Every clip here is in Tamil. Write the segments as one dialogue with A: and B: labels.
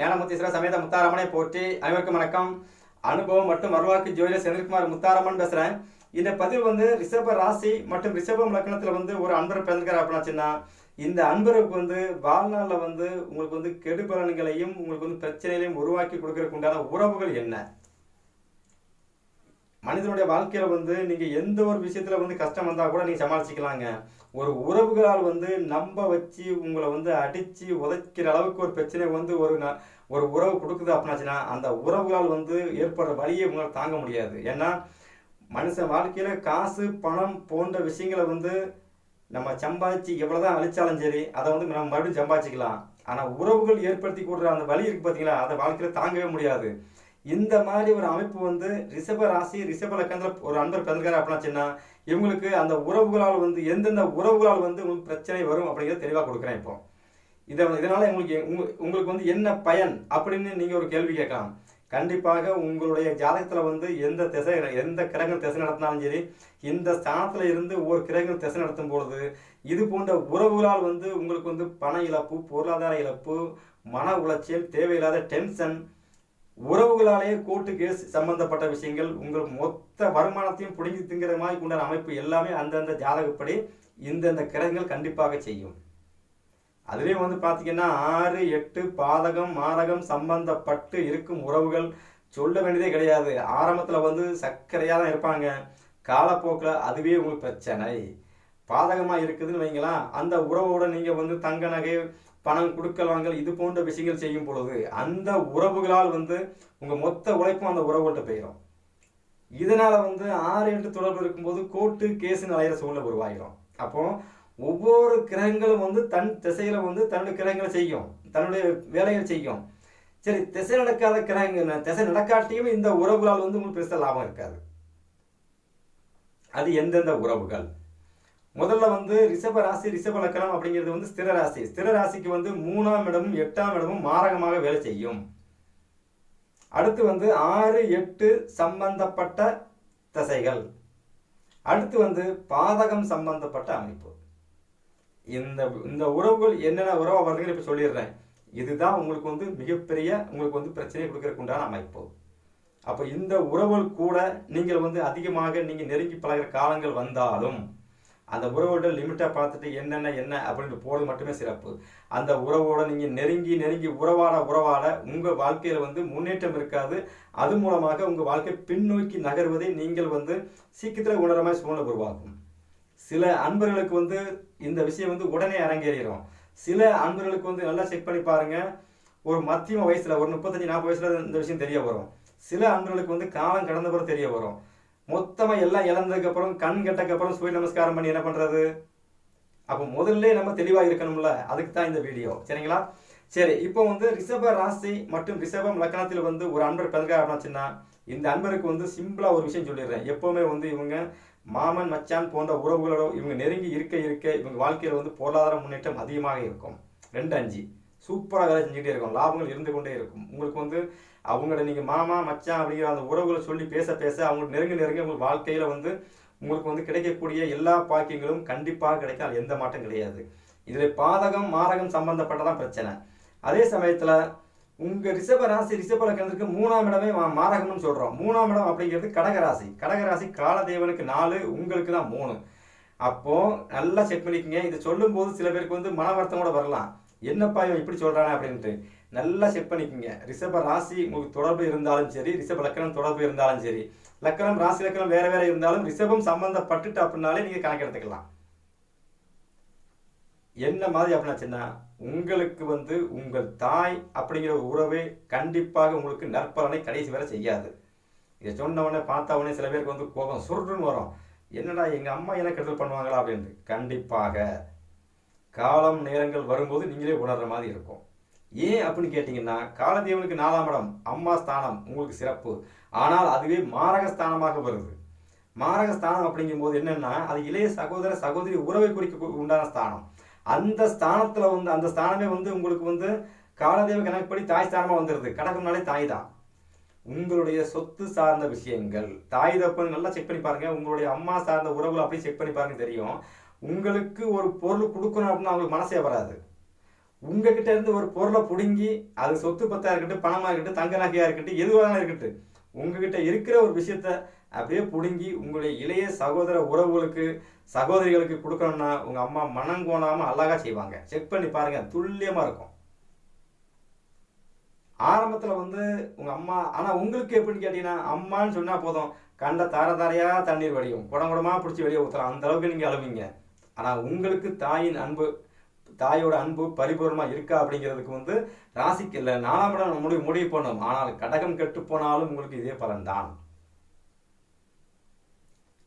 A: ஞானமுத்தீஸ்வர சமேத முத்தாரமனை போற்றி அனைவருக்கும் வணக்கம். அனுபவம் மற்றும் வரலாற்று ஜோதிடர் செந்தில்குமார் முத்தாரமன் பேசுறேன். இந்த பதிவு வந்து ரிஷப ராசி மற்றும் ரிஷபம் லக்னத்துல வந்து ஒரு அன்பர் பிறந்திருக்கிறார் அப்படின்னாச்சுன்னா இந்த அன்பருக்கு வந்து வாழ்நாளில் வந்து உங்களுக்கு வந்து கெடுபலன்களையும் உங்களுக்கு வந்து பிரச்சனைகளையும் உருவாக்கி கொடுக்கறதுக்கு உண்டான உறவுகள் என்ன? மனிதனுடைய வாழ்க்கையில வந்து நீங்க எந்த ஒரு விஷயத்துல வந்து கஷ்டம் வந்தா கூட நீங்க சமாளிச்சுக்கலாங்க. ஒரு உறவுகளால் வந்து நம்ப வச்சு உங்களை வந்து அடித்து உதைக்கிற அளவுக்கு ஒரு பிரச்சனை வந்து ஒரு ந- ஒரு உறவு கொடுக்குது அப்படின்னாச்சுன்னா அந்த உறவுகளால் வந்து ஏற்படுற வழியை உங்களால் தாங்க முடியாது. ஏன்னா மனுஷன் வாழ்க்கையில் காசு பணம் போன்ற விஷயங்களை வந்து நம்ம சம்பாதிச்சு எவ்வளோதான் அழிச்சாலும் சரி அதை வந்து நம்ம மறுபடியும் சம்பாதிச்சிக்கலாம். ஆனால் உறவுகள் ஏற்படுத்தி கொடுக்குற அந்த வழி இருக்குது பார்த்தீங்களா அதை வாழ்க்கையில் தாங்கவே முடியாது. இந்த மாதிரி ஒரு அமைப்பு வந்து ரிஷப ராசி ரிஷப லக்கணத்தில் ஒரு அன்பர் பிறந்திருக்காரு அப்படின்னா இவங்களுக்கு அந்த உறவுகளால் வந்து எந்தெந்த உறவுகளால் வந்து உங்களுக்கு பிரச்சனை வரும் அப்படிங்கிறத தெளிவாக கொடுக்குறேன் இப்போ. இதை இதனால் உங்களுக்கு உங்களுக்கு வந்து என்ன பயன் அப்படின்னு நீங்கள் ஒரு கேள்வி கேட்கலாம். கண்டிப்பாக உங்களுடைய ஜாதகத்தில் வந்து எந்த திசை எந்த கிரகங்கள் திசை நடத்தினாலும் சரி இந்த ஸ்தானத்தில் இருந்து ஒவ்வொரு கிரகங்கள் திசை நடத்தும் பொழுது இது போன்ற உறவுகளால் வந்து உங்களுக்கு வந்து பண இழப்பு பொருளாதார இழப்பு மன உளைச்சல் தேவையில்லாத டென்ஷன் உறவுகளாலே கோர்ட்டு கேஸ் சம்பந்தப்பட்ட விஷயங்கள் உங்கள் மொத்த வருமானத்தையும் பிடுங்கி திங்கிற மாதிரி உண்டான அமைப்பு எல்லாமே அந்தந்த ஜாதகப்படி இந்தந்த கிரகங்கள் கண்டிப்பாக செய்யும். அதுலேயும் வந்து பார்த்தீங்கன்னா ஆறு எட்டு பாதகம் மாரகம் சம்பந்தப்பட்டு இருக்கும் உறவுகள் சொல்ல வேண்டியதே கிடையாது. ஆரம்பத்தில் வந்து சர்க்கரையாக தான் இருப்பாங்க. காலப்போக்கில் அதுவே உங்களுக்கு பிரச்சனை. பாதகமாக இருக்குதுன்னு வைங்களா அந்த உறவோட நீங்கள் வந்து தங்க நகை பணம் கொடுக்கல் வாங்கல் இது போன்ற விஷயங்கள் செய்யும் பொழுது அந்த உறவுகளால் வந்து உங்கள் மொத்த உழைப்பும் அந்த உறவுகள்கிட்ட போயிடும் இதனால் வந்து ஆறு எட்டு தொடர்பு இருக்கும்போது கோர்ட்டு கேஸுன்னு அலையிற சூழ்நிலை உருவாகிடும் அப்போ ஒவ்வொரு கிரகங்களும் வந்து தன் திசையில வந்து தன்னுடைய கிரகங்களை செய்யும் தன்னுடைய வேலைகளை செய்யும். சரி திசை நடக்காத கிரகங்கள் திசை நடக்காட்டியும் இந்த உறவுகளால் வந்து உங்களுக்கு பெருசாக லாபம் இருக்காது. அது எந்தெந்த உறவுகள்? முதல்ல வந்து ரிஷப ராசி ரிஷப லக்கணம் அப்படிங்கிறது வந்து ஸ்திர ராசி. ஸ்திர ராசிக்கு வந்து மூணாம் இடமும் எட்டாம் இடமும் மாரகமாக வேலை செய்யும். அடுத்து வந்து ஆறு எட்டு சம்பந்தப்பட்ட தசைகள். அடுத்து வந்து பாதகம் சம்பந்தப்பட்ட அமைப்பு. இந்த இந்த உறவுகள் என்னென்ன உறவு வருதுன்னு இப்போ சொல்லிடுறேன். இதுதான் உங்களுக்கு வந்து மிகப்பெரிய உங்களுக்கு வந்து பிரச்சனை கொடுக்கறதுக்கு உண்டான அமைப்பு. அப்போ இந்த உறவுகள் கூட நீங்கள் வந்து அதிகமாக நீங்கள் நெருங்கி பழகிற காலங்கள் வந்தாலும் அந்த உறவோட லிமிட்டை பார்த்துட்டு என்னென்ன என்ன அப்படின்ட்டு போறது மட்டுமே சிறப்பு. அந்த உறவோட நீங்கள் நெருங்கி நெருங்கி உறவாட உறவாட உங்கள் வாழ்க்கையில் வந்து முன்னேற்றம் இருக்காது. அது மூலமாக உங்கள் வாழ்க்கை பின்னோக்கி நகர்வதை நீங்கள் வந்து சீக்கிரத்தில் உணர மாதிரி சூழ்நிலை உருவாக்கும். சில அன்பர்களுக்கு வந்து இந்த விஷயம் வந்து உடனே அரங்கேறிடும் சில அன்பர்களுக்கு வந்து நல்லா செக் பண்ணி பாருங்கள் ஒரு மத்தியம வயசில் ஒரு முப்பத்தஞ்சு நாற்பது வயசில் இந்த விஷயம் தெரிய வரும். சில அன்பர்களுக்கு வந்து காலம் கடந்த பிறகு தெரிய வரும். மொத்தமா எல்லாம் இழந்ததுக்கு அப்புறம் கண் கெட்டக்கு அப்புறம் சூரிய நமஸ்காரம் பண்ணி என்ன பண்றது? அப்போ முதல்ல நம்ம தெளிவாக இருக்கணும்ல. அதுக்கு தான் இந்த வீடியோ. சரிங்களா? சரி இப்போ வந்து ரிஷப ராசி மற்றும் ரிஷபம் லக்னத்தில் வந்து ஒரு அன்பர் பிறந்தார் அப்படின்னா இந்த அன்பருக்கு வந்து சிம்பிளாக ஒரு விஷயம் சொல்லிடுறேன். எப்போவுமே வந்து இவங்க மாமன் மச்சான் போன்ற உறவுகளோட இவங்க நெருங்கி இருக்க இருக்க இவங்க வாழ்க்கையில் வந்து பொருளாதார முன்னேற்றம் அதிகமாக இருக்கும். ரெண்டு அஞ்சு. சூப்பராக வேலை செஞ்சுக்கிட்டே இருக்கும். லாபங்கள் இருந்து கொண்டே இருக்கும். உங்களுக்கு வந்து அவங்களோட நீங்கள் மாமா மச்சான் அப்படிங்கிற அந்த உறவுகளை சொல்லி பேச பேச அவங்களுக்கு நெருங்க நெருங்க உங்களுக்கு வாழ்க்கையில் வந்து உங்களுக்கு வந்து கிடைக்கக்கூடிய எல்லா பாக்கியங்களும் கண்டிப்பாக கிடைக்காது. எந்த மாற்றம் கிடையாது. இதில் பாதகம் மாரகம் சம்பந்தப்பட்டதான் பிரச்சனை. அதே சமயத்தில் உங்கள் ரிஷப ராசி ரிஷப லக்கணத்துக்கு மூணாம் இடமே மா- மாரகம்னு சொல்கிறோம் மூணாம் இடம் அப்படிங்கிறது கடகராசி. கடகராசி காலதேவனுக்கு நாலு உங்களுக்கு தான் மூணு. அப்போது நல்லா செக் பண்ணிக்கோங்க. இதை சொல்லும்போது சில பேருக்கு வந்து மன வருத்தம் கூட வரலாம். என்னப்பா இவன் இப்படி சொல்கிறானே அப்படின்ட்டு. நல்லா செக் பண்ணிக்கோங்க. ரிஷப ராசி உங்களுக்கு தொடர்பு இருந்தாலும் சரி ரிஷப லக்கணம் தொடர்பு இருந்தாலும் சரி. லக்கணம் ராசி லக்கணம் வேற வேற இருந்தாலும் ரிஷபம் சம்மந்தப்பட்டுட்டு அப்படின்னாலே நீங்கள் கணக்கெடுத்துக்கலாம் என்ன மாதிரி அப்படின்னாச்சுன்னா உங்களுக்கு வந்து உங்கள் தாய் அப்படிங்கிற உறவே கண்டிப்பாக உங்களுக்கு நற்பலனை கடைசி வரை செய்யாது. இதை சொன்ன உடனே உடனே சில பேருக்கு வந்து கோபம் சுருட்டுன்னு வரும். என்னடா எங்கள் அம்மா என்ன கெடுதல் பண்ணுவாங்களா அப்படின்ட்டு. கண்டிப்பாக. காலம் நேரங்கள் வரும்போது நீங்களே உணர்ற மாதிரி இருக்கும். ஏன் அப்படின்னு கேட்டிங்கன்னா காலதேவனுக்கு நாலாம் இடம் அம்மா ஸ்தானம் உங்களுக்கு சிறப்பு. ஆனால் அதுவே மாரக ஸ்தானமாக வருது. மாரக ஸ்தானம் அப்படிங்கும்போது என்னென்னா அது இளைய சகோதர சகோதரி உறவை குறிக்க உண்டான ஸ்தானம். அந்த ஸ்தானத்தில் வந்து அந்த ஸ்தானமே வந்து உங்களுக்கு வந்து காலதேவ கணக்குப்படி தாய் ஸ்தானமாக வந்துடுது கடகம்னாலே தாய் தான். உங்களுடைய சொத்து சார்ந்த விஷயங்கள் தாய் தப்புன்னு நல்லா செக் பண்ணி பாருங்கள் உங்களுடைய அம்மா சார்ந்த உறவுகளை அப்படியே செக் பண்ணி பாருங்க தெரியும். உங்களுக்கு ஒரு பொருள் கொடுக்கணும் அப்படின்னு அவங்களுக்கு மனசே வராது. உங்ககிட்ட இருந்து ஒரு பொருளை பிடுங்கி அது சொத்து பத்தாக இருக்கட்டும் பணமாக இருக்கட்டும் தங்க நகையாக இருக்கட்டும் எதுவாக இருக்கட்டும் உங்ககிட்ட இருக்கிற ஒரு விஷயத்த அப்படியே பிடுங்கி உங்களுடைய இளைய சகோதர உறவுகளுக்கு சகோதரிகளுக்கு கொடுக்கணும்னா உங்கள் அம்மா மனங்கோணாமல் அழகாக செய்வாங்க. செக் பண்ணி பாருங்கள் துல்லியமாக இருக்கும். ஆரம்பத்தில் வந்து உங்கள் அம்மா ஆனால் உங்களுக்கு எப்படின்னு கேட்டிங்கன்னா அம்மான்னு சொன்னால் போதும். கண்ட தார தாரையாக தண்ணீர் வடியும். குடம் குடமாக பிடிச்சி வெளியே ஊத்தலாம் அந்த அளவுக்கு நீங்கள் அழுவீங்க. ஆனால் உங்களுக்கு தாயின் அன்பு தாயோட அன்பு பரிபூர்ணமாக இருக்கா அப்படிங்கிறதுக்கு வந்து ராசிக்கு இல்லை. நாலாம் இடம் முடிவு முடிவு பண்ணும். ஆனால் கடகம் கெட்டு போனாலும் உங்களுக்கு இதே பலன் தான்.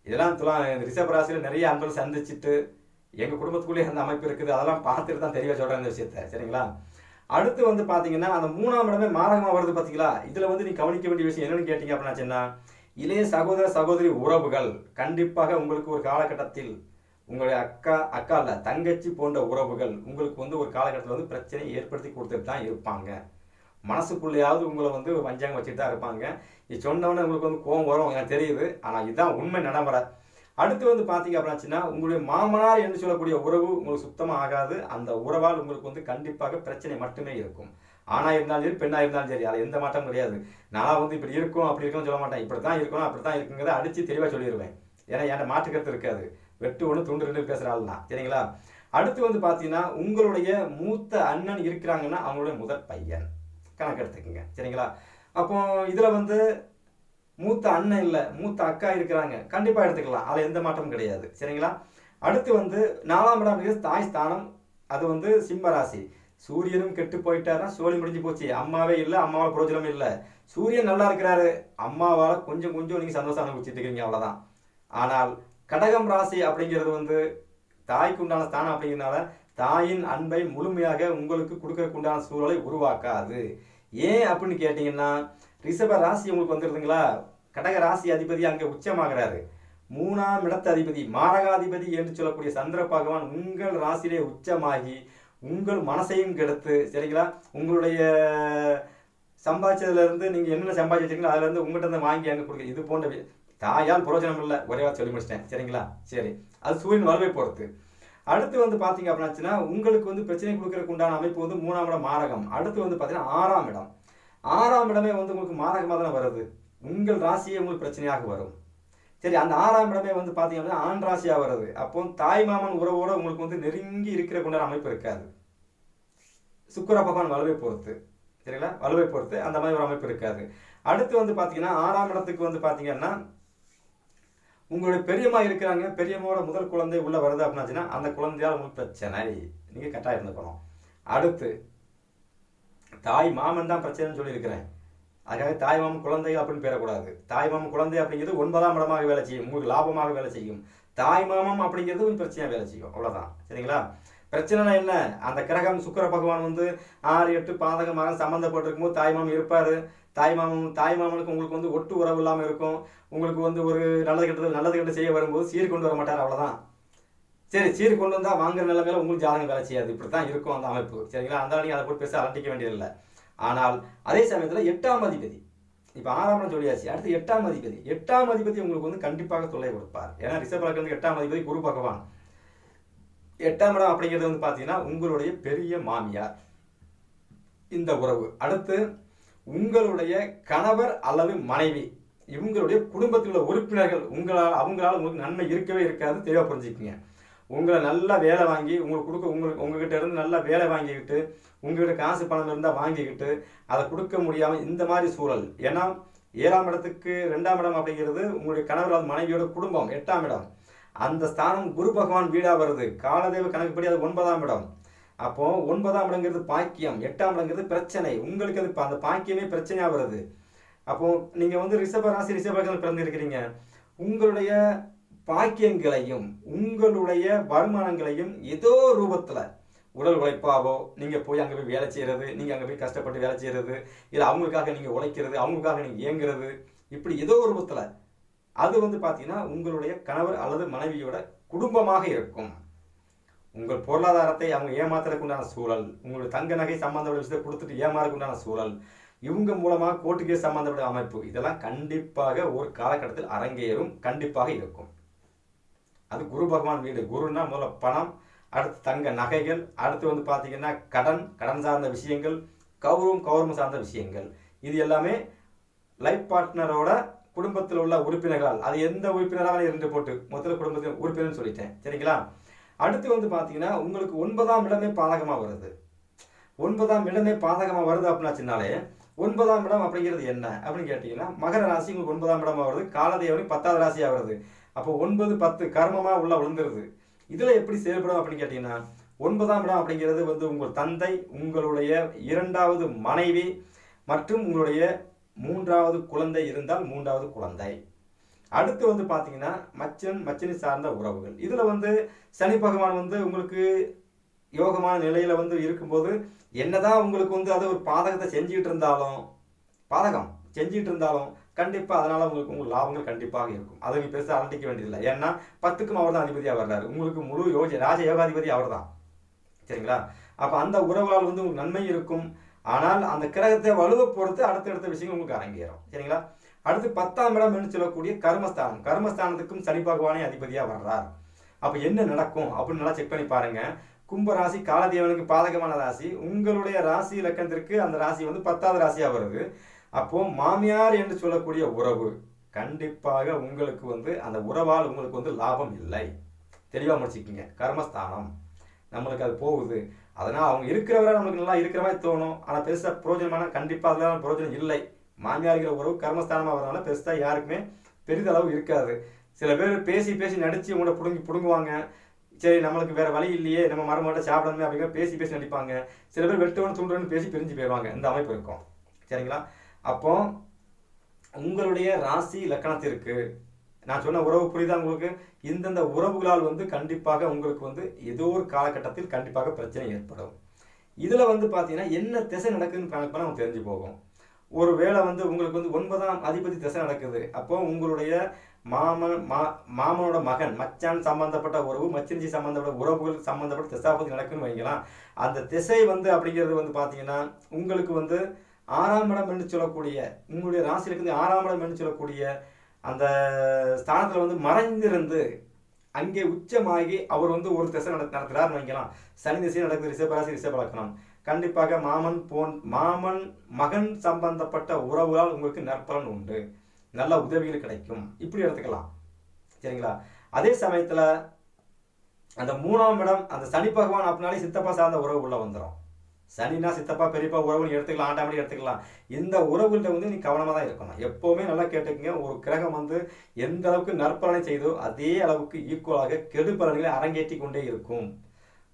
A: இதெல்லாம் துலா ரிஷப ராசியில் நிறைய அன்பர்கள் சந்திச்சுட்டு எங்கள் குடும்பத்துக்குள்ளேயே அந்த அமைப்பு இருக்குது. அதெல்லாம் பார்த்துட்டு தான் தெளிவாக சொல்கிறேன் இந்த விஷயத்த. சரிங்களா? அடுத்து வந்து பார்த்தீங்கன்னா அந்த மூணாம் இடமே மாரகமாக வருது பார்த்தீங்களா இதில் வந்து நீ கவனிக்க வேண்டிய விஷயம் என்னென்னு கேட்டீங்க அப்படின்னா சின்ன இளைய சகோதர சகோதரி உறவுகள். கண்டிப்பாக உங்களுக்கு ஒரு காலகட்டத்தில் உங்களுடைய அக்கா அக்கா இல்லை தங்கச்சி போன்ற உறவுகள் உங்களுக்கு வந்து ஒரு காலகட்டத்தில் வந்து பிரச்சனையை ஏற்படுத்தி கொடுத்துட்டு தான் இருப்பாங்க. மனசுக்குள்ளேயாவது உங்களை வந்து ஒரு வஞ்சாங்க வச்சுட்டு தான் இருப்பாங்க. இது சொன்னவொடனே உங்களுக்கு வந்து கோவம் வரும் எனக்கு தெரியுது. ஆனால் இதுதான் உண்மை நடைமுறை. அடுத்து வந்து பார்த்தீங்க அப்படின்னாச்சுன்னா உங்களுடைய மாமனார் என்று சொல்லக்கூடிய உறவு உங்களுக்கு சுத்தமாக ஆகாது. அந்த உறவால் உங்களுக்கு வந்து கண்டிப்பாக பிரச்சனை மட்டுமே இருக்கும். ஆணாக இருந்தாலும் சரி பெண்ணாக இருந்தாலும் சரி அது எந்த மாற்றமும் கிடையாது. நான் வந்து இப்படி இருக்கும் அப்படி இருக்கும்னு சொல்ல மாட்டேன். இப்படி தான் இருக்கணும் அப்படி தான் இருக்குங்கிறத அடித்து தெளிவாக சொல்லிடுவேன் ஏன்னா என்கிட்ட மாற்றுக்கிறது இருக்காது. வெட்டு ஒன்று துண்டு ரெண்டு பேசுகிற ஆள் தான் சரிங்களா? அடுத்து வந்து பார்த்தீங்கன்னா உங்களுடைய மூத்த அண்ணன் இருக்கிறாங்கன்னா அவங்களுடைய முதற் பையன். கணக்கு எடுத்துக்கோங்க. சரிங்களா? அப்போ இதில் வந்து மூத்த அண்ணன் இல்லை மூத்த அக்கா இருக்கிறாங்க. கண்டிப்பாக எடுத்துக்கலாம். அதில் எந்த மாற்றமும் கிடையாது. சரிங்களா? அடுத்து வந்து நாலாம் இடம் தாய் ஸ்தானம். அது வந்து சிம்ம ராசி. சூரியனும் கெட்டு போயிட்டாருன்னா சோழி முடிஞ்சு போச்சு. அம்மாவே இல்லை அம்மாவால் பிரோஜனம் இல்லை. சூரியன் நல்லா இருக்கிறாரு. அம்மாவால் கொஞ்சம் கொஞ்சம் நீங்கள் சந்தோஷம் அனுபவிச்சுட்டு இருக்கீங்க அவ்வளோதான் ஆனால் கடகம் ராசி அப்படிங்கிறது வந்து தாய்க்கு உண்டான ஸ்தானம் அப்படிங்கிறதுனால தாயின் அன்பை முழுமையாக உங்களுக்கு கொடுக்கறதுக்கு உண்டான சூழலை உருவாக்காது. ஏன் அப்படின்னு கேட்டிங்கன்னா ரிஷப ராசி உங்களுக்கு வந்துருதுங்களா? கடக ராசி அதிபதி அங்கே உச்சமாகிறாரு. மூணாம் இடத்த அதிபதி மாரகாதிபதி என்று சொல்லக்கூடிய சந்திர பகவான் உங்கள் ராசியிலே உச்சமாகி உங்கள் மனசையும் கெடுத்து சரிங்களா? உங்களுடைய சம்பாதிச்சதுலேருந்து நீங்கள் என்னென்ன சம்பாதிச்சிருக்கீங்களோ அதுலேருந்து இருந்து உங்கள்கிட்ட இருந்து வாங்கி அங்கே கொடுக்க இது போன்ற தாயால் பிரயோஜனம் இல்லை ஒரே வார்த்தை சொல்லி முடிச்சிட்டேன். சரிங்களா? சரி. அது சூரியன் வலுவை பொறுத்து. அடுத்து வந்து பார்த்தீங்க அப்படின்னாச்சுன்னா உங்களுக்கு வந்து பிரச்சனை கொடுக்கறதுக்கு உண்டான அமைப்பு வந்து மூணாம் இடம் மாரகம். அடுத்து வந்து பார்த்தீங்கன்னா ஆறாம் இடம். ஆறாம் இடமே வந்து உங்களுக்கு மாரகமாக தானே வருது. உங்கள் ராசியே உங்களுக்கு பிரச்சனையாக வரும். சரி அந்த ஆறாம் இடமே வந்து பார்த்தீங்க அப்படின்னா ஆண் ராசியாக வருது. அப்போ தாய் மாமன் உறவோட உங்களுக்கு வந்து நெருங்கி இருக்கிற கொண்டான அமைப்பு இருக்காது. சுக்கர பகவான் வலுவை பொறுத்து. சரிங்களா? வலுவை பொறுத்து அந்த மாதிரி ஒரு அமைப்பு இருக்காது. அடுத்து வந்து பார்த்தீங்கன்னா ஆறாம் இடத்துக்கு வந்து பார்த்தீங்கன்னா உங்களுடைய பெரியம்மா இருக்கிறாங்க. பெரியம்மாவோட முதல் குழந்தை உள்ள வருது அப்படின்னாச்சுன்னா அந்த குழந்தையால் உங்களுக்கு பிரச்சனை நீங்க கட்டாயம் இருந்துக்கணும். அடுத்து தாய் மாமன் தான் பிரச்சனைன்னு சொல்லியிருக்கிறேன். அதுக்காக தாய் மாமன் குழந்தை அப்படின்னு பேரக்கூடாது. தாய் மாமன் குழந்தை அப்படிங்கிறது ஒன்பதாம் இடமாக வேலை செய்யும். உங்களுக்கு லாபமாக வேலை செய்யும். தாய் மாமம் அப்படிங்கிறது கொஞ்சம் பிரச்சனையாக வேலை செய்யும். அவ்வளோதான் சரிங்களா? பிரச்சனைனா என்ன? அந்த கிரகம் சுக்கிர பகவான் வந்து ஆறு எட்டு பாதக மரம் சம்மந்தப்பட்டிருக்கும் போது தாய்மாமன் இருப்பார். தாய்மாமன் தாய்மாமனுக்கு உங்களுக்கு வந்து ஒட்டு உறவு இல்லாமல் இருக்கும். உங்களுக்கு வந்து ஒரு நல்லது கெட்டது நல்லது கெட்டது செய்ய வரும்போது சீர் கொண்டு வர மாட்டார் அவ்வளோதான் சரி சீர் கொண்டு வந்தால் வாங்குற நிலைமையில உங்களுக்கு ஜாதகம் வேலை செய்யாது. இப்படித்தான் இருக்கும் அந்த அமைப்பு. சரிங்களா? அந்த நீங்கள் அதை போட்டு பேச அலட்டிக்க வேண்டியதில்லை. ஆனால் அதே சமயத்தில் எட்டாம் அதிபதி. இப்போ ஆறாம் இடம் சொல்லியாச்சு. அடுத்து எட்டாம் அதிபதி. எட்டாம் அதிபதி உங்களுக்கு வந்து கண்டிப்பாக தொல்லை கொடுப்பார். ஏன்னா ரிஷபலக்கு வந்து எட்டாம் அதிபதி குரு பகவான். எட்டாம் இடம் அப்படிங்கிறது வந்து பார்த்தீங்கன்னா உங்களுடைய பெரிய மாமியார். இந்த உறவு. அடுத்து உங்களுடைய கணவர் அல்லது மனைவி. இவங்களுடைய குடும்பத்தில் உள்ள உறுப்பினர்கள் உங்களால் அவங்களால் உங்களுக்கு நன்மை இருக்கவே இருக்காது தெளிவாக புரிஞ்சுக்கங்க. உங்களை நல்லா வேலை வாங்கி உங்களுக்கு கொடுக்க உங்களுக்கு உங்ககிட்ட இருந்து நல்லா வேலை வாங்கிக்கிட்டு உங்ககிட்ட காசு பணம் இருந்தால் வாங்கிக்கிட்டு அதை கொடுக்க முடியாமல் இந்த மாதிரி சூழல். ஏன்னா ஏழாம் இடத்துக்கு ரெண்டாம் இடம் அப்படிங்கிறது உங்களுடைய கணவர் அல்லது மனைவியோட குடும்பம் எட்டாம் இடம். அந்த ஸ்தானம் குரு பகவான் வீடாக வருது காலதேவ கணக்குப்படி அது ஒன்பதாம் இடம். அப்போ ஒன்பதாம் இடங்கிறது பாக்கியம் எட்டாம் இடங்கிறது பிரச்சனை. உங்களுக்கு அது அந்த பாக்கியமே பிரச்சனையாக வருது. அப்போ நீங்கள் வந்து ரிஷப ராசி ரிஷப பிறந்திருக்கிறீங்க. உங்களுடைய பாக்கியங்களையும் உங்களுடைய வருமானங்களையும் ஏதோ ரூபத்தில் உடல் உழைப்பாவோ நீங்கள் போய் அங்கே போய் வேலை செய்கிறது நீங்கள் அங்கே போய் கஷ்டப்பட்டு வேலை செய்கிறது இல்லை அவங்களுக்காக நீங்கள் உழைக்கிறது அவங்களுக்காக நீங்கள் இயங்குறது இப்படி ஏதோ ஒரு ரூபத்தில் அது வந்து பார்த்தீங்கன்னா உங்களுடைய கணவர் அல்லது மனைவியோட குடும்பமாக இருக்கும். உங்கள் பொருளாதாரத்தை அவங்க ஏமாத்துறதுக்கு உண்டான சூழல் உங்களுடைய தங்க நகை சம்பந்தப்பட்ட விஷயத்தை கொடுத்துட்டு ஏமாறதுக்கு உண்டான சூழல் இவங்க மூலமாக கோர்ட்டு சம்பந்தப்பட்ட அமைப்பு இதெல்லாம் கண்டிப்பாக ஒரு காலகட்டத்தில் அரங்கேறும் கண்டிப்பாக இருக்கும். அது குரு பகவான் வீடு. குருன்னா முதல்ல பணம் அடுத்து தங்க நகைகள் அடுத்து வந்து பார்த்தீங்கன்னா கடன் கடன் சார்ந்த விஷயங்கள் கௌரவம் கௌரவம் சார்ந்த விஷயங்கள். இது எல்லாமே லைஃப் பார்ட்னரோட குடும்பத்தில் உள்ள உறுப்பினர்களால் அது எந்த உறுப்பினராக இருந்து போட்டு முதல்ல குடும்பத்தில் உறுப்பினர்னு சொல்லிட்டேன். சரிங்களா? அடுத்து வந்து பார்த்தீங்கன்னா உங்களுக்கு ஒன்பதாம் இடமே பாதகமாக வருது. ஒன்பதாம் இடமே பாதகமாக வருது அப்படின்னாச்சுனாலே ஒன்பதாம் இடம் அப்படிங்கிறது என்ன அப்படின்னு கேட்டிங்கன்னா மகர ராசி உங்களுக்கு ஒன்பதாம் இடமாக வருது காலதேவனுக்கு பத்தாவது ராசியாக வருது. அப்போ ஒன்பது பத்து கர்மமாக உள்ள விழுந்துருது. இதில் எப்படி செயல்படும் அப்படின்னு கேட்டிங்கன்னா ஒன்பதாம் இடம் அப்படிங்கிறது வந்து உங்கள் தந்தை உங்களுடைய இரண்டாவது மனைவி மற்றும் உங்களுடைய மூன்றாவது குழந்தை இருந்தால் மூன்றாவது குழந்தை. அடுத்து வந்து பார்த்தீங்கன்னா மச்சன் மச்சனி சார்ந்த உறவுகள். இதில் வந்து சனி பகவான் வந்து உங்களுக்கு யோகமான நிலையில் வந்து இருக்கும்போது என்னதான் உங்களுக்கு வந்து அது ஒரு பாதகத்தை செஞ்சுக்கிட்டு இருந்தாலும் பாதகம் செஞ்சுக்கிட்டு இருந்தாலும் கண்டிப்பாக அதனால் உங்களுக்கு உங்கள் லாபங்கள் கண்டிப்பாக இருக்கும். அதை நீ பெருசாக அலட்டிக்க வேண்டியதில்லை. ஏன்னா பத்துக்கும் அவர் தான் அதிபதியாக வர்றாரு. உங்களுக்கு முழு யோஜ ராஜ யோகாதிபதி அவர் தான் சரிங்களா? அப்போ அந்த உறவால் வந்து உங்களுக்கு நன்மை இருக்கும். ஆனால் அந்த கிரகத்தை வலுவை பொறுத்து அடுத்தடுத்த விஷயங்கள் உங்களுக்கு அரங்கேறும். சரிங்களா? அடுத்து பத்தாம் இடம் என்று சொல்லக்கூடிய கர்மஸ்தானம். கர்மஸ்தானத்துக்கும் சனி பகவானே அதிபதியாக வர்றார். அப்போ என்ன நடக்கும் அப்படின்னு நல்லா செக் பண்ணி பாருங்க. கும்ப ராசி காலதேவனுக்கு பாதகமான ராசி. உங்களுடைய ராசி இலக்கணத்திற்கு அந்த ராசி வந்து பத்தாவது ராசியாக வருது. அப்போ மாமியார் என்று சொல்லக்கூடிய உறவு கண்டிப்பாக உங்களுக்கு வந்து அந்த உறவால் உங்களுக்கு வந்து லாபம் இல்லை. தெளிவாக முடிச்சுக்கிங்க. கர்மஸ்தானம். நம்மளுக்கு அது போகுது. அதனால் அவங்க இருக்கிறவரை நம்மளுக்கு நல்லா இருக்கிற மாதிரி தோணும். ஆனால் பெருசாக பிரோஜனமான கண்டிப்பாக அதெல்லாம் பிரயோஜனம் இல்லை. மாமியார்கிற உறவு கர்மஸ்தானமாக வரனால பெருசாக யாருக்குமே பெரிதளவு இருக்காது. சில பேர் பேசி பேசி நடித்து உங்களை பிடுங்கி பிடுங்குவாங்க. சரி நம்மளுக்கு வேறு வழி இல்லையே நம்ம மரமாட்ட சாப்பிடணுமே அப்படிங்கிற பேசி பேசி நடிப்பாங்க. சில பேர் வெட்டவனு தூண்டுன்னு பேசி பிரிஞ்சு போயிடுவாங்க. இந்த அமைப்பு இருக்கும். சரிங்களா? அப்போ உங்களுடைய ராசி லக்கணத்திற்கு நான் சொன்ன உறவு புரியுதா உங்களுக்கு? இந்தந்த உறவுகளால் வந்து கண்டிப்பாக உங்களுக்கு வந்து ஏதோ ஒரு காலகட்டத்தில் கண்டிப்பாக பிரச்சனை ஏற்படும். இதில் வந்து பார்த்தீங்கன்னா என்ன திசை நடக்குதுன்னு கணக்கு பண்ண தெரிஞ்சு போகும். ஒரு வேளை வந்து உங்களுக்கு வந்து ஒன்பதாம் அதிபதி திசை நடக்குது. அப்போ உங்களுடைய மாமன் மா மாமனோட மகன் மச்சான் சம்பந்தப்பட்ட உறவு மச்சிஞ்சி சம்பந்தப்பட்ட உறவுகள் சம்பந்தப்பட்ட திசாபதி நடக்குன்னு வைக்கலாம் அந்த திசை வந்து அப்படிங்கிறது வந்து பார்த்தீங்கன்னா உங்களுக்கு வந்து ஆறாம் இடம் என்று சொல்லக்கூடிய உங்களுடைய ராசியிலுக்கு வந்து ஆறாம் இடம் என்று சொல்லக்கூடிய அந்த ஸ்தானத்தில் வந்து மறைந்திருந்து அங்கே உச்சமாகி அவர் வந்து ஒரு திசை நட நடத்துகிறார்னு வைக்கலாம் சனி திசை நடக்குது ரிஷபராசி ரிஷபலக்கணம் கண்டிப்பாக மாமன் போன் மாமன் மகன் சம்பந்தப்பட்ட உறவுகளால் உங்களுக்கு நற்பலன் உண்டு. நல்ல உதவிகள் கிடைக்கும். இப்படி எடுத்துக்கலாம். சரிங்களா? அதே சமயத்தில் அந்த மூணாம் இடம் அந்த சனி பகவான் அப்படின்னாலே சித்தப்பா சார்ந்த உறவு உள்ள வந்துடும் சனினா சித்தப்பா பெரியப்பா உறவுன்னு எடுத்துக்கலாம் ஆண்டாமடி எடுத்துக்கலாம். இந்த உறவுகள்கிட்ட வந்து நீ கவனமாக தான் இருக்கணும். எப்போவுமே நல்லா கேட்டுக்கங்க. ஒரு கிரகம் வந்து எந்த அளவுக்கு நற்பலனை செய்தோ அதே அளவுக்கு ஈக்குவலாக கெடு பலன்களை அரங்கேற்றி கொண்டே இருக்கும்.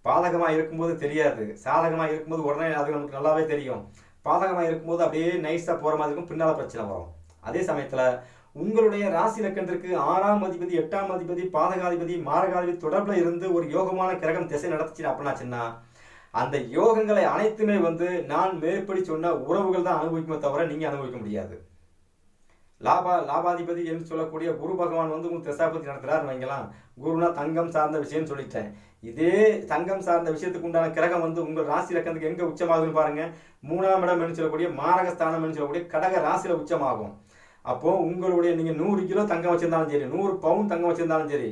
A: பாதகமாக இருக்கும்போது தெரியாது. சாதகமாக இருக்கும்போது உடனே அது நமக்கு நல்லாவே தெரியும். பாதகமாக இருக்கும்போது அப்படியே நைஸாக போகிற மாதிரி இருக்கும். பின்னால் பிரச்சனை வரும். அதே சமயத்தில் உங்களுடைய ராசி லக்கணத்திற்கு ஆறாம் அதிபதி எட்டாம் அதிபதி பாதகாதிபதி மாரகாதிபதி தொடர்பில் இருந்து ஒரு யோகமான கிரகம் திசை நடத்துச்சு அப்படின்னாச்சுன்னா அந்த யோகங்களை அனைத்துமே வந்து நான் மேற்படி சொன்ன உறவுகள் தான் அனுபவிக்குமே தவிர நீங்கள் அனுபவிக்க முடியாது. லாபா லாபாதிபதி என்று சொல்லக்கூடிய குரு பகவான் வந்து உங்களுக்கு திசாபதி நடத்துகிறார் வைங்களாம் குருனா தங்கம் சார்ந்த விஷயம்னு சொல்லிட்டேன். இதே தங்கம் சார்ந்த விஷயத்துக்கு உண்டான கிரகம் வந்து உங்கள் ராசி இலக்கணத்துக்கு எங்கே உச்சமாகுதுன்னு பாருங்கள் மூணாம் இடம் என்று சொல்லக்கூடிய மாரகஸ்தானம் என்று சொல்லக்கூடிய கடக ராசியில் உச்சமாகும். அப்போது உங்களுடைய நீங்கள் நூறு கிலோ தங்கம் வச்சுருந்தாலும் சரி நூறு பவுன் தங்கம் வச்சுருந்தாலும் சரி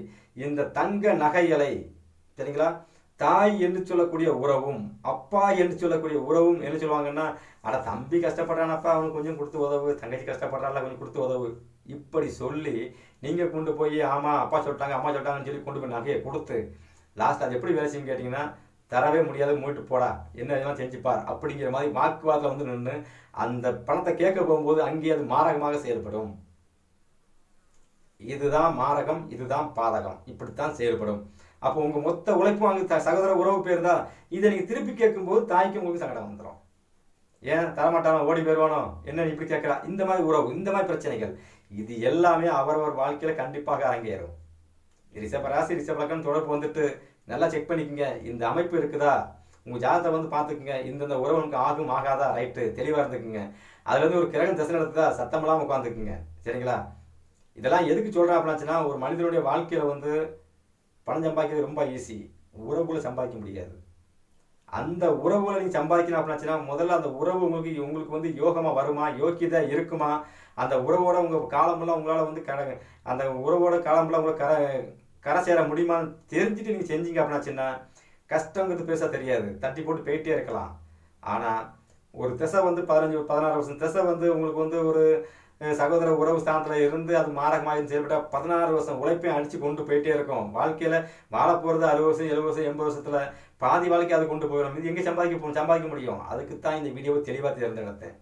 A: இந்த தங்க நகைகளை சரிங்களா தாய் என்று சொல்லக்கூடிய உறவும் அப்பா என்று சொல்லக்கூடிய உறவும் என்ன சொல்லுவாங்கன்னா அட தம்பி கஷ்டப்படுறானப்பா அவனுக்கு கொஞ்சம் கொடுத்து உதவு தங்கச்சி கஷ்டப்படுறாள் கொஞ்சம் கொடுத்து உதவு. இப்படி சொல்லி நீங்கள் கொண்டு போய் ஆமாம் அப்பா சொல்லிட்டாங்க அம்மா சொல்லிட்டாங்கன்னு சொல்லி கொண்டு போய் நகையை கொடுத்து லாஸ்ட் அது எப்படி வேலை செய்யும் கேட்டிங்கன்னா தரவே முடியாது மூட்டு போடா என்ன இதெல்லாம் செஞ்சுப்பார் அப்படிங்கிற மாதிரி வாக்குவாதத்தில் வந்து நின்று அந்த பணத்தை கேட்க போகும்போது அங்கே அது மாரகமாக செயல்படும். இதுதான் மாரகம் இதுதான் பாதகம் இப்படித்தான் செயல்படும். அப்போ உங்கள் மொத்த உழைப்பும் அங்கே சகோதர உறவு பேர் தான் இதை நீங்கள் திருப்பி கேட்கும்போது தாய்க்கு உங்களுக்கு சங்கடம் வந்துடும் ஏன்? தரமாட்டானோ? ஓடி போயிடுவானோ என்ன நீ இப்படி கேட்குறா? இந்த மாதிரி உறவு இந்த மாதிரி பிரச்சனைகள். இது எல்லாமே அவரவர் வாழ்க்கையில் கண்டிப்பாக அரங்கேறும். ரிஷபராசி ரிஷபலக்கன் தொடர்பு வந்துட்டு நல்லா செக் பண்ணிக்கோங்க. இந்த அமைப்பு இருக்குதா? உங்கள் ஜாதகத்தை வந்து பார்த்துக்குங்க. இந்தந்த உறவுக்கு ஆகும் ஆகாதா? ரைட்டு தெளிவாக இருந்துக்குங்க. அதுலேருந்து ஒரு கிரகம் திசை நடத்துதா? சத்தம் இல்லாமல் உட்காந்துக்குங்க சரிங்களா? இதெல்லாம் எதுக்கு சொல்கிறேன் அப்படின்னாச்சுன்னா ஒரு மனிதனுடைய வாழ்க்கையில் வந்து பணம் சம்பாதிக்கிறது ரொம்ப ஈஸி உறவுகளை சம்பாதிக்க முடியாது. அந்த உறவுகளை நீங்கள் சம்பாதிக்கணும் அப்படின்னாச்சுன்னா முதல்ல அந்த உறவு உங்களுக்கு உங்களுக்கு வந்து யோகமாக வருமா? யோக்கியதாக இருக்குமா? அந்த உறவோட உங்கள் காலமெல்லாம் உங்களால் வந்து கர அந்த உறவோட காலமெல்லாம் உங்களை கர கரை சேர முடியுமான்னு தெரிஞ்சுட்டு நீங்கள் செஞ்சீங்க அப்படின்னாச்சுன்னா கஷ்டங்கிறது பெருசாக தெரியாது. தட்டி போட்டு போயிட்டே இருக்கலாம். ஆனால் ஒரு திசை வந்து பதினஞ்சு பதினாறு வருஷம் திசை வந்து உங்களுக்கு வந்து ஒரு சகோதர உறவு ஸ்தானத்தில் இருந்து அது மாரகமாக செயல்பட்டால் பதினாறு வருஷம் உழைப்பையும் அடித்து கொண்டு போயிட்டே இருக்கும். வாழ்க்கையில் வாழ போகிறது அறுபது வருஷம் எழுபது வருஷம் எண்பது வருஷத்தில் பாதி வாழ்க்கை அது கொண்டு போயிடும். இது எங்கே சம்பாதிக்க போகணும் சம்பாதிக்க முடியும். அதுக்கு தான் இந்த வீடியோவை தெளிவாக தேர்ந்தெடுத்தேன்.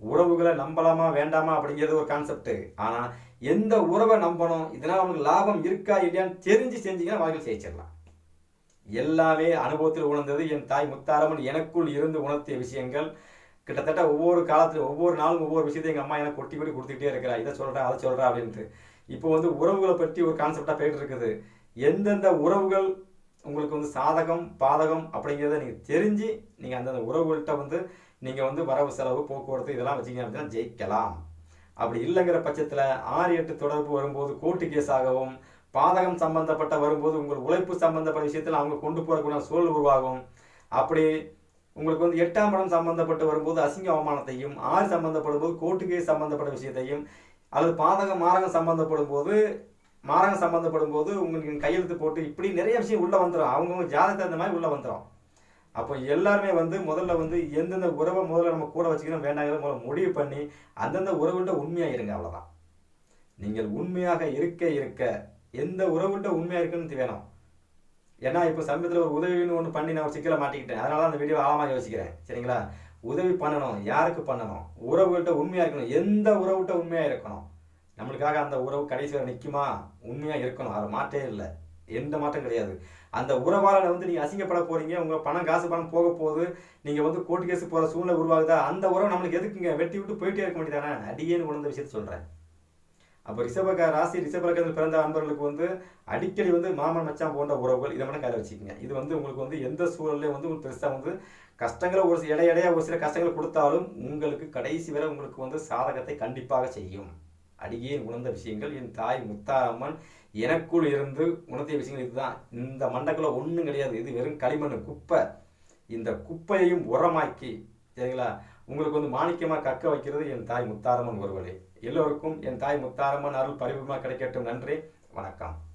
A: உறவுகளை நம்பலாமா வேண்டாமா அப்படிங்கிறது ஒரு கான்செப்ட் ஆனால் எந்த உறவை நம்பணும்? இதனால் அவனுக்கு லாபம் இருக்கா இல்லையான்னு தெரிஞ்சு செஞ்சீங்கன்னா வாழ்க்கையில் ஜெயிச்சிடலாம். எல்லாமே அனுபவத்தில் உணர்ந்தது என் தாய் முத்தாரமன் எனக்குள் இருந்து உணர்த்திய விஷயங்கள். கிட்டத்தட்ட ஒவ்வொரு காலத்துல ஒவ்வொரு நாளும் ஒவ்வொரு விஷயத்தையும் எங்கள் அம்மா எனக்கு கொட்டி கொட்டி கொடுத்துக்கிட்டே இருக்கிறா. இதை சொல்கிறேன் அதை சொல்கிறா அப்படின்ட்டு. இப்போ வந்து உறவுகளை பற்றி ஒரு கான்செப்டாக போயிட்டு இருக்குது. எந்தெந்த உறவுகள் உங்களுக்கு வந்து சாதகம் பாதகம் அப்படிங்கிறத நீங்கள் தெரிஞ்சு நீங்கள் அந்தந்த உறவுகள்கிட்ட வந்து நீங்கள் வந்து வரவு செலவு போக்குவரத்து இதெல்லாம் வச்சிங்க அப்படின்னா ஜெயிக்கலாம். அப்படி இல்லைங்கிற பட்சத்தில் ஆறு எட்டு தொடர்பு வரும்போது கோர்ட்டு கேஸாகவும் பாதகம் சம்பந்தப்பட்ட வரும்போது உங்கள் உழைப்பு சம்பந்தப்பட்ட விஷயத்தில் அவங்க கொண்டு போகக்கூடிய சூழல் உருவாகும். அப்படி உங்களுக்கு வந்து எட்டாம் படம் சம்பந்தப்பட்டு வரும்போது அசிங்க அவமானத்தையும் ஆறு சம்பந்தப்படும் போது கோட்டுக்கே சம்பந்தப்பட்ட விஷயத்தையும் அல்லது பாதகம் மாரகம் சம்பந்தப்படும் போது மாரகம் சம்பந்தப்படும் போது உங்களுக்கு கையெழுத்து போட்டு இப்படி நிறைய விஷயம் உள்ளே வந்துடும் அவங்கவுங்க ஜாதகத்தை அந்த மாதிரி உள்ளே வந்துடும் அப்போ எல்லாருமே வந்து முதல்ல வந்து எந்தெந்த உறவை முதல்ல நம்ம கூட வச்சுக்கணும் வேண்டாங்கிற முதல்ல முடிவு பண்ணி அந்தந்த உறவுகிட்ட உண்மையாக இருங்க அவ்வளோதான் நீங்கள் உண்மையாக இருக்க இருக்க எந்த உறவுகிட்ட உண்மையாக இருக்குன்னு வேணும். ஏன்னா இப்போ சமீபத்தில் ஒரு உதவின்னு ஒன்று பண்ணி நான் ஒரு சிக்கலை மாட்டிக்கிட்டேன். அதனால அந்த வீடியோ ஆழமாக யோசிக்கிறேன். சரிங்களா? உதவி பண்ணணும். யாருக்கு பண்ணணும்? உறவுகள்கிட்ட உண்மையாக இருக்கணும். எந்த உறவுகிட்ட உண்மையாக இருக்கணும்? நம்மளுக்காக அந்த உறவு கடைசி வரை நிற்குமா உண்மையாக இருக்கணும். அது மாற்றே இல்லை. எந்த மாற்றம் கிடையாது. அந்த உறவாளனை வந்து நீங்கள் அசிங்கப்பட போகிறீங்க உங்கள் பணம் காசு பணம் போக போகுது. நீங்கள் வந்து கோர்ட்டு கேஸ் போகிற சூழ்நிலை உருவாகுதா? அந்த உறவு நம்மளுக்கு எதுக்குங்க? வெட்டி விட்டு போயிட்டே இருக்க வேண்டியதானே அடியேன்னு உணர்ந்த விஷயத்த சொல்கிறேன் அப்போ ரிஷபக ராசி ரிஷபரகத்தில் பிறந்த அன்பர்களுக்கு வந்து அடிக்கடி வந்து மாமன் மச்சான் போன்ற உறவுகள் இதை மட்டும் கையில் வச்சுக்கோங்க. இது வந்து உங்களுக்கு வந்து எந்த சூழல்லையும் வந்து உங்களுக்கு பெருசாக வந்து கஷ்டங்களை ஒரு சில இடை இடையா ஒரு சில கஷ்டங்களை கொடுத்தாலும் உங்களுக்கு கடைசி வரை உங்களுக்கு வந்து சாதகத்தை கண்டிப்பாக செய்யும். அடியே உணர்ந்த விஷயங்கள் என் தாய் முத்தாரம்மன் எனக்குள் இருந்து உணர்த்திய விஷயங்கள் இதுதான். இந்த மண்டக்குள்ள ஒன்றும் கிடையாது. இது வெறும் களிமண் குப்பை. இந்த குப்பையையும் உரமாக்கி சரிங்களா? உங்களுக்கு வந்து மாணிக்கமாக கற்க வைக்கிறது என் தாய் முத்தாரம்மன் ஒருவரே எல்லோருக்கும் என் தாய் முத்தாரம்மன் அருள் பரிபூர்ணமாக கிடைக்கட்டும். நன்றி. வணக்கம்.